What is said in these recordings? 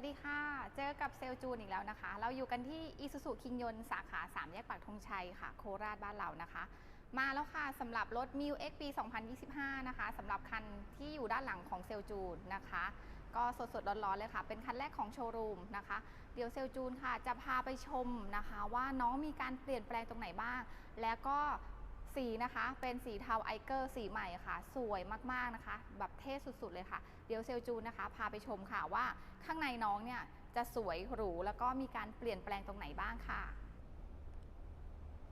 วัสดีค่ะ เจอกับเซลจูนอีกแล้วนะคะ เราอยู่กันที่อีซูซูคิงยนสาขา 3 แยกปากธงชัยค่ะ โคราชบ้านเรานะคะ มาแล้วค่ะสำหรับรถ m ิว X ปี 2025 นะคะสำหรับคันที่อยู่ด้านหลังของเซลจูนนะคะ ก็สดๆ ร้อนๆ เลยค่ะ เป็นคันแรกของโชว์รูมนะคะ เดี๋ยวเซลจูนค่ะจะพาไปชมนะคะ ว่าน้องมีการเปลี่ยนแปลงตรงไหนบ้าง แล้วก็ สีนะคะเป็นสีเทาไอเกอร์สีใหม่ค่ะ สวยมากๆนะคะ แบบเท่สุดๆเลยค่ะ เดี๋ยวเซลจูนนะคะ พาไปชมค่ะว่าข้างในน้องเนี่ยจะสวยหรูแล้วก็มีการเปลี่ยนแปลงตรงไหนบ้างค่ะ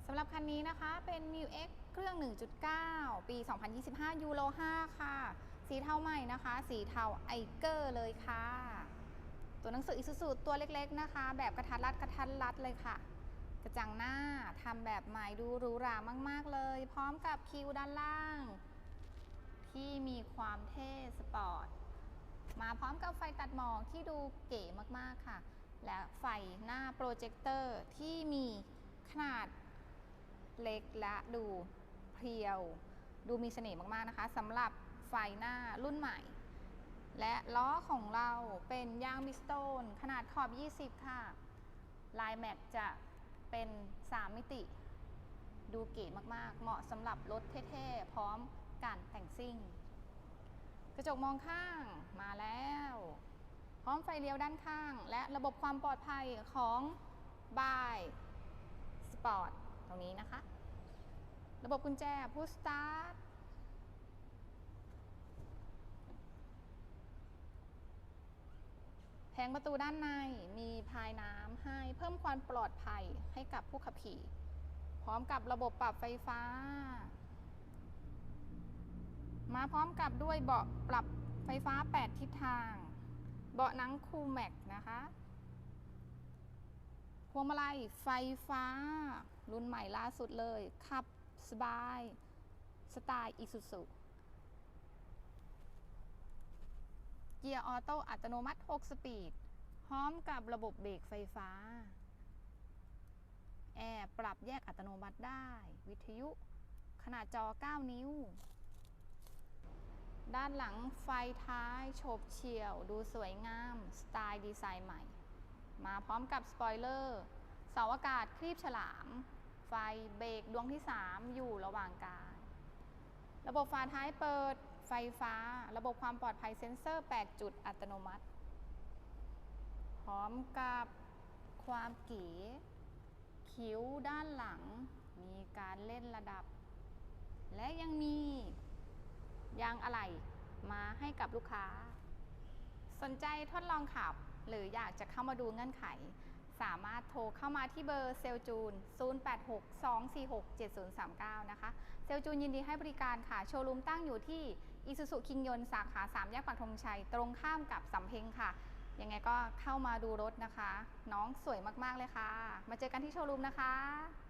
สำหรับคันนี้นะคะเป็น m ิว X เครื่อง 1.9 ปี 2025 ยูโร 5 ค่ะ สีเทาใหม่นะคะ สีเทาไอเกอร์เลยค่ะ ตัวหนังสืออิสุสุตัวเล็กๆนะคะ แบบกระทัดรัดกระทัดรัดเลยค่ะ ระจังหน้าทำแบบใหม่ดูหรูหรามาก ๆ เลย พร้อมกับคิวด้านล่าง ที่มีความเท่สปอร์ต มาพร้อมกับไฟตัดหมอกที่ดูเก๋มากๆค่ะ และไฟหน้าโปรเจคเตอร์ที่มีขนาดเล็กและดูเพรียว ดูมีเสน่ห์มาก ๆ นะคะสำหรับไฟหน้ารุ่นใหม่ และล้อของเราเป็นยางบิสโตนขนาดขอบ 20 ค่ะ ลายแม็กจะ เป็น 3 มิติ ดูเก๋มากๆ เหมาะสำหรับรถเท่ๆ พร้อมการแต่งซิ่ง กระจกมองข้างมาแล้ว พร้อมไฟเลี้ยวด้านข้าง และระบบความปลอดภัยของบายสปอร์ตตรงนี้นะคะ ระบบกุญแจพุชสตาร์ทแผงประตูด้านในมี พิ่มความปลอดภัยให้กับผู้ขับขี่ พร้อมกับระบบปรับไฟฟ้า มาพร้อมกับด้วยเบาะปรับไฟฟ้า 8 ทิศทาง เบาะหนังคูลแม็กนะคะพวงมาลัยไฟฟ้า รุ่นใหม่ล่าสุดเลย ขับสบาย สไตล์อิสุสุเกียร์ออโต้อัตโนมัติ 6 สปีด พร้อมกับระบบเบรกไฟฟ้า แอร์ปรับแยกอัตโนมัติได้ วิทยุขนาดจอ 9 นิ้ว ด้านหลังไฟท้ายโฉบเฉี่ยว ดูสวยงาม สไตล์ดีไซน์ใหม่ มาพร้อมกับสปอยเลอร์เสาอากาศคลีบฉลาม ไฟเบรกดวงที่ 3 อยู่ระหว่างกายระบบฝาท้ายเปิด ไฟฟ้า ระบบความปลอดภัยเซ็นเซอร์ 8 จุดอัตโนมัติ พร้อมกับความเก๋ คิ้วด้านหลัง มีการเล่นระดับ และยังมียางอะไหล่มาให้กับลูกค้า สนใจทดลองขับ หรืออยากจะเข้ามาดูเงื่อนไข สามารถโทรเข้ามาที่เบอร์เซลจูน 0862467039 นะคะ เซลจูนยินดีให้บริการค่ะ โชว์รูมตั้งอยู่ที่อิสุสุคิงยนสาขา 3 แยกปักธงชัย ตรงข้ามกับสำเพ็งค่ะ ยังไงก็เข้ามาดูรถนะคะ น้องสวยมากๆเลยค่ะ มาเจอกันที่โชว์รูมนะคะ